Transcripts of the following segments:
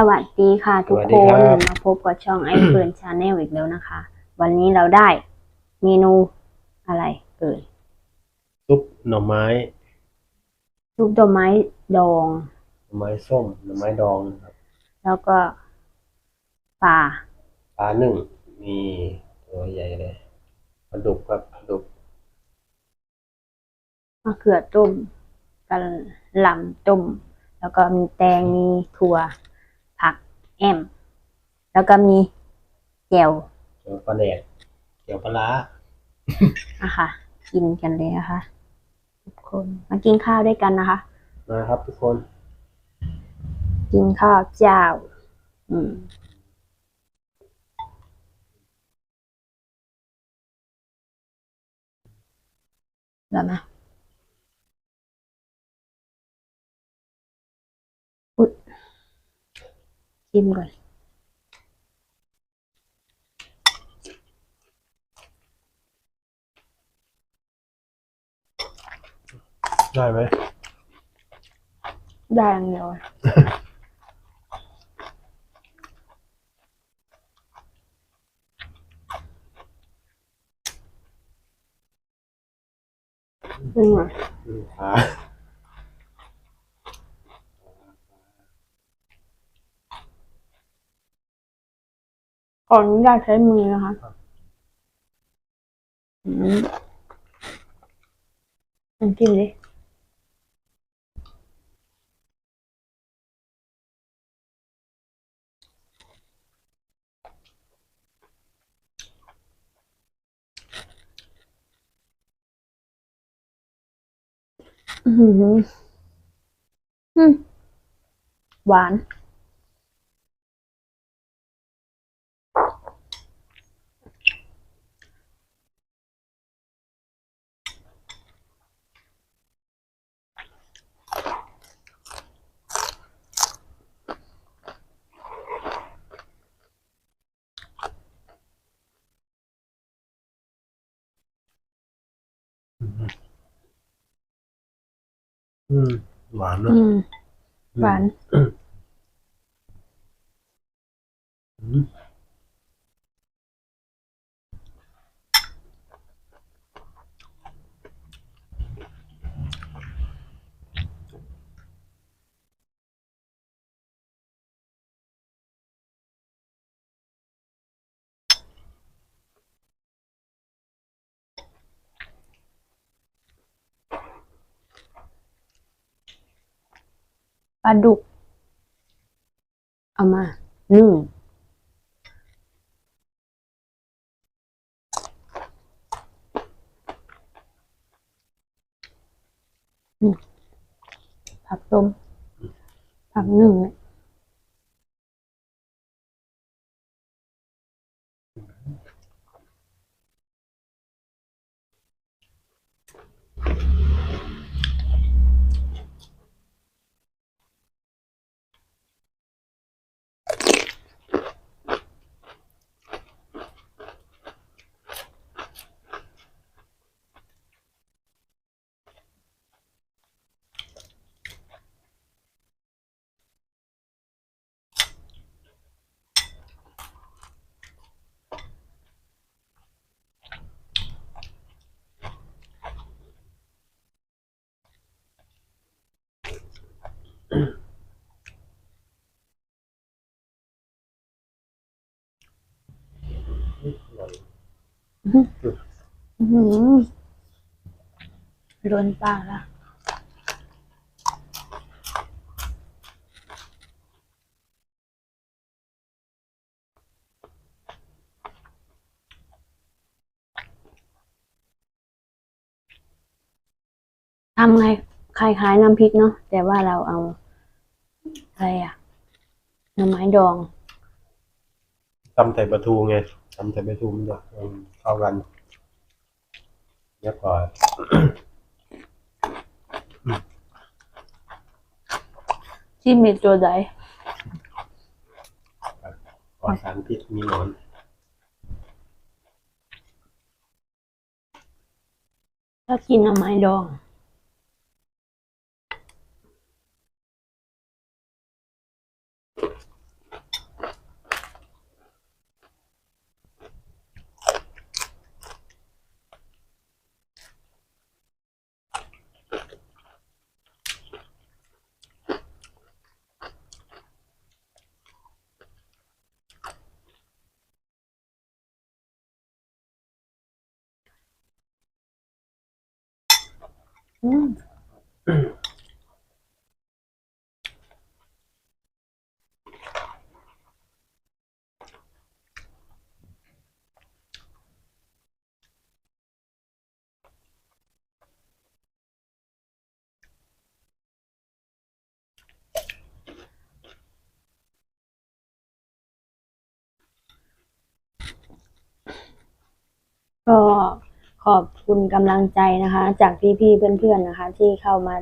สวัสดีค่ะทุกสวัสคดีนครับมาพบกับช่องไอเฟิร์นชาแนลอีกแล้วนะคะ วันนี้เราได้เมนูอะไรเอ่ยซุปหน่อไม้ลูกดอกไม้ดองหน่อไม้ส้มหน่อไม้ดองนะครับ แล้วก็ปลาปลาหนึ่งมีตัวใหญ่เลยปลาดุกครับปลาดุกมะเขือต้มกะหล่ำต้มแล้วก็มีแตงมีถั่วผัก แอม แล้วก็มีแจ่วเกี่ยวปลาแดกเกี่ยวปลาร้านะคะกินกันเลยนะคะทุกคนมากินข้าวด้วยกันนะคะ นะครับทุกคนกินข้าวเจ้า อืมได้ไหมอุ๊ย ชิมก่อนได้ไหมได้อย่างเดียวอะอืมอืมปลา ขออนุญาตใช้มือนะคะอืมลองกินดิอือหืออืมหวาน อืมหวานเนอะ อืม หวาน อืม ป ลาดุก เอามาหนึ่งผักต้มผักหนึ่งเนี่ย อื้อหือนปากละทำไงคล้ายๆน้ำพริกเนาะแต่ว่าเราเอาอะไรอะหน่อไม้ดองตำใส่ปลาทูไงตำใส่ปลาทูมันจะ เข้ากันเรียบร้อยที่มีตัวใดปลอดสารพิษมีหนอนถ้ากินหน่อไม้ดอง อืม ก็ ขอบคุณกำลังใจนะคะ จากพี่ๆเพื่อนๆนะคะ ที่เข้ามา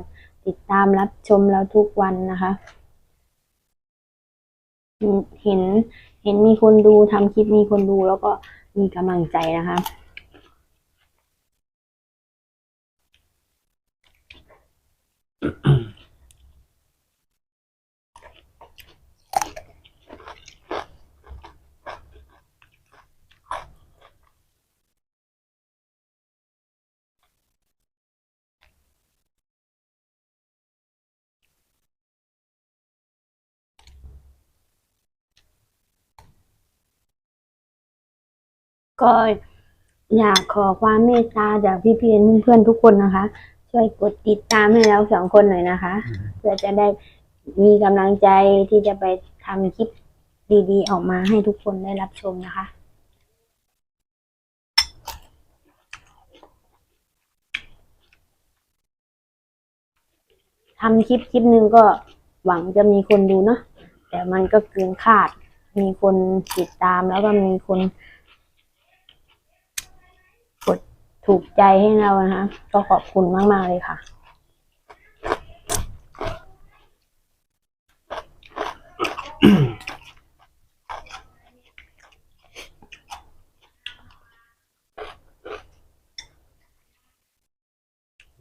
ติดตามรับชมเราทุกวันนะคะ เห็นเห็นเห็นมีคนดูทำคลิปมีคนดูแล้วก็มีกำลังใจนะคะ ก็อยากขอความเมตตาจากพี่ๆเพื่อนๆทุกคนนะคะ ช่วยกดติดตามให้เราสองคนหน่อยนะคะ เพื่อจะได้มีกำลังใจที่จะไปทำคลิปดีๆ ออกมาให้ทุกคนได้รับชมนะคะทำคลิปคลิปหนึ่งก็หวังจะมีคนดูเนาะแต่มันก็เกินคาด มีคนติดตามแล้วก็มีคน กด ถูกใจให้เรานะคะ ก็ขอบคุณมาก ๆ เลยค่ะ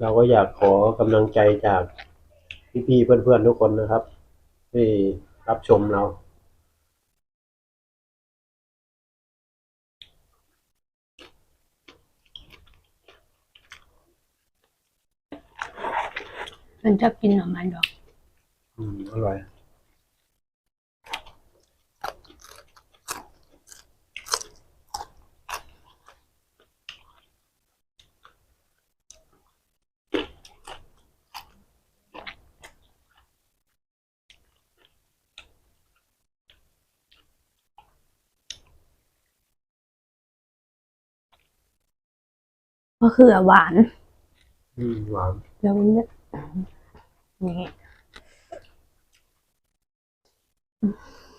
เราก็อยากขอกำลังใจจากพี่ๆเพื่อนๆทุกคนนะครับ ที่รับชมเรา ฉันชอบกินหน่อไม้ดอก อืมอร่อยมะเขือหวาน อืมหวาน แล้วมันเนี่ย นี่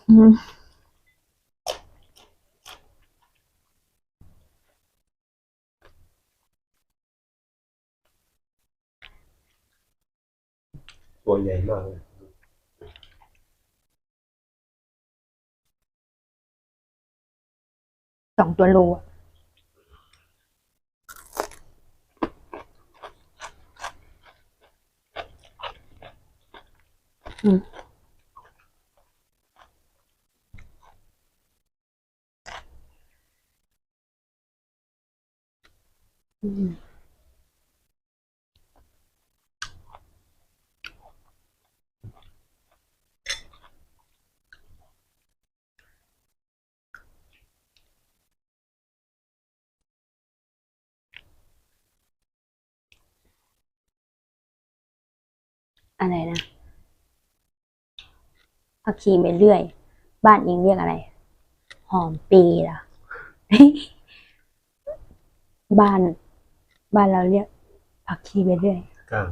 อืมตัวให ญ่มากเผักชีไปเรื่อย บ้านเองเรียกอะไร หอมปีเหรอบ้าน บ้านเราเรียก ผักชีไปเรื่อยก้าง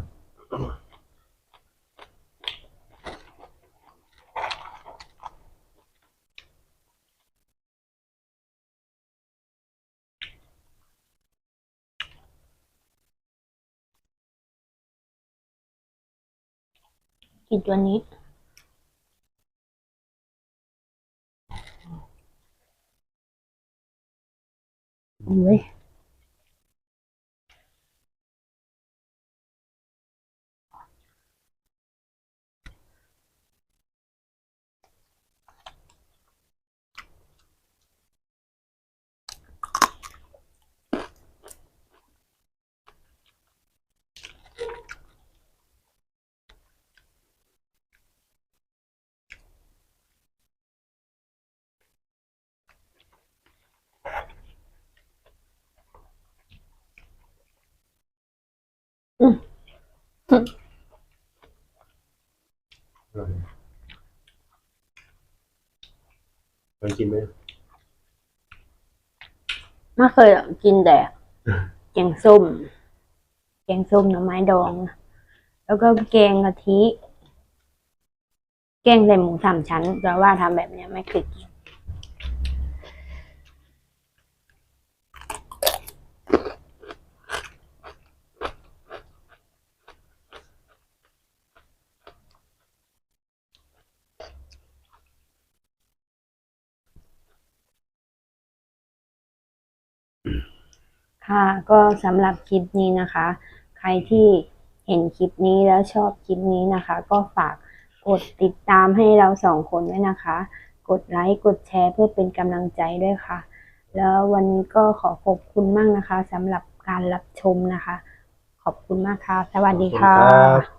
กินตัวนี้ อุ้ เคยกินไหมไม่เคยกินแต่แกงส้ม แกงส้มหน่อไม้ดอง แล้วก็แกงกะทิ แกงใส่หมูสามชั้น แต่ว่าทำแบบเนี้ยไม่เคยกิน ค่ะก็สำหรับคลิปนี้นะคะ ใครที่เห็นคลิปนี้แล้วชอบคลิปนี้นะคะ ก็ฝากกดติดตามให้เราสองคนด้วยนะคะ กดไลค์กดแชร์เพื่อเป็นกำลังใจด้วยค่ะ แล้ววันนี้ก็ขอขอบคุณมากนะคะสำหรับการรับชมนะคะ ขอบคุณมากค่ะ สวัสดีค่ะ